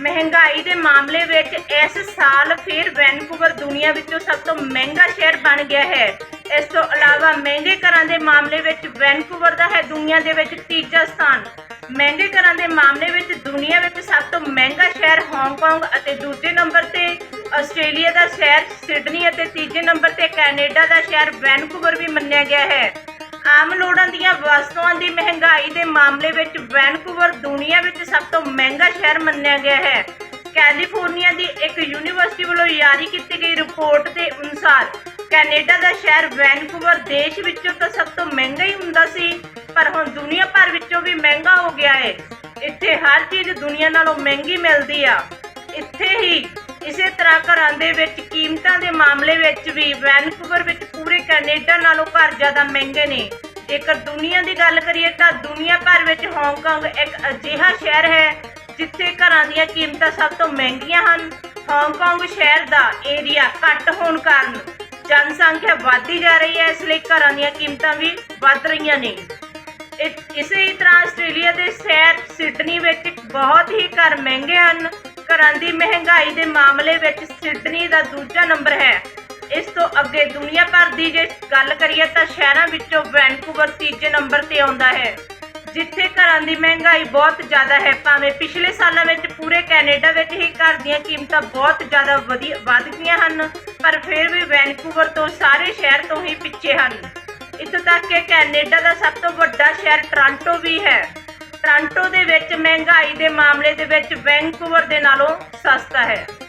ਮਹਿੰਗਾਈ ਦੇ ਮਾਮਲੇ ਵਿੱਚ ਇਸ ਸਾਲ ਫਿਰ ਵੈਨਕੂਵਰ ਦੁਨੀਆ ਵਿੱਚੋਂ ਸਭ ਤੋਂ ਮਹਿੰਗਾ ਸ਼ਹਿਰ ਬਣ ਗਿਆ ਹੈ। ਇਸ ਤੋਂ ਇਲਾਵਾ ਮਹਿੰਗੇ ਘਰਾਂ ਦੇ ਮਾਮਲੇ ਵਿੱਚ ਵੈਨਕੂਵਰ ਦਾ ਹੈ ਦੁਨੀਆ ਦੇ ਵਿੱਚ ਤੀਜਾ ਸਥਾਨ। ਮਹਿੰਗੇ ਘਰਾਂ ਦੇ ਮਾਮਲੇ ਵਿੱਚ ਦੁਨੀਆ ਵਿੱਚ ਸਭ ਤੋਂ ਮਹਿੰਗਾ ਸ਼ਹਿਰ ਹਾਂਗਕਾਂਗ ਅਤੇ ਦੂਜੇ ਨੰਬਰ ਤੇ ਆਸਟ੍ਰੇਲੀਆ ਦਾ ਸ਼ਹਿਰ ਸਿਡਨੀ ਅਤੇ ਤੀਜੇ ਨੰਬਰ ਤੇ ਕੈਨੇਡਾ ਦਾ ਸ਼ਹਿਰ ਵੈਨਕੂਵਰ ਵੀ ਮੰਨਿਆ ਗਿਆ ਹੈ। ਆਮ ਲੋੜਾਂ ਦੀਆਂ ਵਸਤੂਆਂ ਦੀ ਮਹਿੰਗਾਈ ਦੇ ਮਾਮਲੇ ਵਿੱਚ ਵੈਨਕੂਵਰ ਦੁਨੀਆ ਵਿੱਚ ਸਭ ਤੋਂ ਮਹਿੰਗਾ ਸ਼ਹਿਰ ਮੰਨਿਆ ਗਿਆ ਹੈ। ਕੈਲੀਫੋਰਨੀਆ ਦੀ ਇੱਕ ਯੂਨੀਵਰਸਿਟੀ ਵੱਲੋਂ ਜਾਰੀ ਕੀਤੀ ਗਈ ਰਿਪੋਰਟ ਦੇ ਅਨੁਸਾਰ ਕੈਨੇਡਾ ਦਾ ਸ਼ਹਿਰ ਵੈਨਕੂਵਰ ਦੇਸ਼ ਵਿੱਚੋਂ ਤਾਂ ਸਭ ਤੋਂ ਮਹਿੰਗਾ ਹੀ ਹੁੰਦਾ ਸੀ, ਪਰ ਹੁਣ ਦੁਨੀਆ ਭਰ ਵਿੱਚੋਂ ਵੀ ਮਹਿੰਗਾ ਹੋ ਗਿਆ ਹੈ। ਇੱਥੇ ਹਰ ਚੀਜ਼ ਦੁਨੀਆ ਨਾਲੋਂ ਮਹਿੰਗੀ ਮਿਲਦੀ ਆ। ਇੱਥੇ ਹੀ ਇਸੇ ਤਰ੍ਹਾਂ ਘਰਾਂ ਦੇ ਵਿੱਚ, ਕੀਮਤਾਂ ਦੇ ਮਾਮਲੇ ਵਿੱਚ ਵੀ ਵੈਨਕੂਵਰ ਵਿੱਚ ਪੂਰੇ ਕੈਨੇਡਾ ਨਾਲੋਂ ਘਰ ਜ਼ਿਆਦਾ ਮਹਿੰਗੇ ਨੇ। ਜੇਕਰ ਦੁਨੀਆ ਦੀ ਗੱਲ ਕਰੀਏ ਤਾਂ ਦੁਨੀਆ ਭਰ ਵਿੱਚ ਹਾਂਗਕਾਂਗ ਇੱਕ ਅਜਿਹਾ ਸ਼ਹਿਰ ਹੈ, ਜਿੱਥੇ ਘਰਾਂ ਦੀਆਂ ਕੀਮਤਾਂ ਸਭ ਤੋਂ ਮਹਿੰਗੀਆਂ ਹਨ। ਹਾਂਗਕਾਂਗ ਸ਼ਹਿਰ ਦਾ ਏਰੀਆ ਘੱਟ ਹੋਣ ਕਾਰਨ ਜਨਸੰਖਿਆ ਵਧਦੀ ਜਾ ਰਹੀ ਹੈ, ਇਸ ਲਈ ਘਰਾਂ ਦੀਆਂ ਕੀਮਤਾਂ ਵੀ ਵੱਧ ਰਹੀਆਂ ਨੇ। ਇਸੇ ਤਰ੍ਹਾਂ ਆਸਟ੍ਰੇਲੀਆ ਦੇ ਸ਼ਹਿਰ ਸਿਡਨੀ ਵਿੱਚ ਬਹੁਤ ਹੀ ਘਰ ਮਹਿੰਗੇ ਹਨ। ਘਰਾਂ ਦੀ ਮਹਿੰਗਾਈ ਦੇ ਮਾਮਲੇ ਵਿੱਚ ਸਿਡਨੀ ਦਾ ਦੂਜਾ ਨੰਬਰ ਹੈ। ਇਸ ਤੋਂ ਅੱਗੇ ਦੁਨੀਆ ਭਰ ਦੀ ਜੇ ਗੱਲ ਕਰੀਏ ਤਾਂ ਸ਼ਹਿਰਾਂ ਵਿੱਚੋਂ ਵੈਨਕੂਵਰ ਤੀਜੇ ਨੰਬਰ ਤੇ ਆਉਂਦਾ ਹੈ, ਜਿੱਥੇ ਘਰਾਂ ਦੀ ਮਹਿੰਗਾਈ ਬਹੁਤ ਜ਼ਿਆਦਾ ਹੈ। ਭਾਵੇਂ ਪਿਛਲੇ ਸਾਲਾਂ ਵਿੱਚ ਪੂਰੇ ਕੈਨੇਡਾ ਵਿੱਚ ਹੀ ਘਰ ਦੀਆਂ ਕੀਮਤਾਂ ਬਹੁਤ ਜ਼ਿਆਦਾ ਵਧੀਆ ਵੱਧ ਗਈਆਂ ਹਨ, ਪਰ ਫਿਰ ਵੀ ਵੈਨਕੂਵਰ ਤੋਂ ਸਾਰੇ ਸ਼ਹਿਰ ਤੋਂ ਹੀ ਪਿੱਛੇ ਹਨ। ਇੱਥੋਂ ਤੱਕ ਕਿ ਕੈਨੇਡਾ ਦਾ ਸਭ ਤੋਂ ਵੱਡਾ ਸ਼ਹਿਰ ਟੋਰਾਂਟੋ ਵੀ ਹੈ। ਟੋਰਾਂਟੋ ਦੇ ਵਿੱਚ ਮਹਿੰਗਾਈ ਦੇ ਮਾਮਲੇ ਦੇ ਵਿੱਚ ਵੈਂਕੂਵਰ ਦੇ ਨਾਲੋਂ ਸਸਤਾ ਹੈ।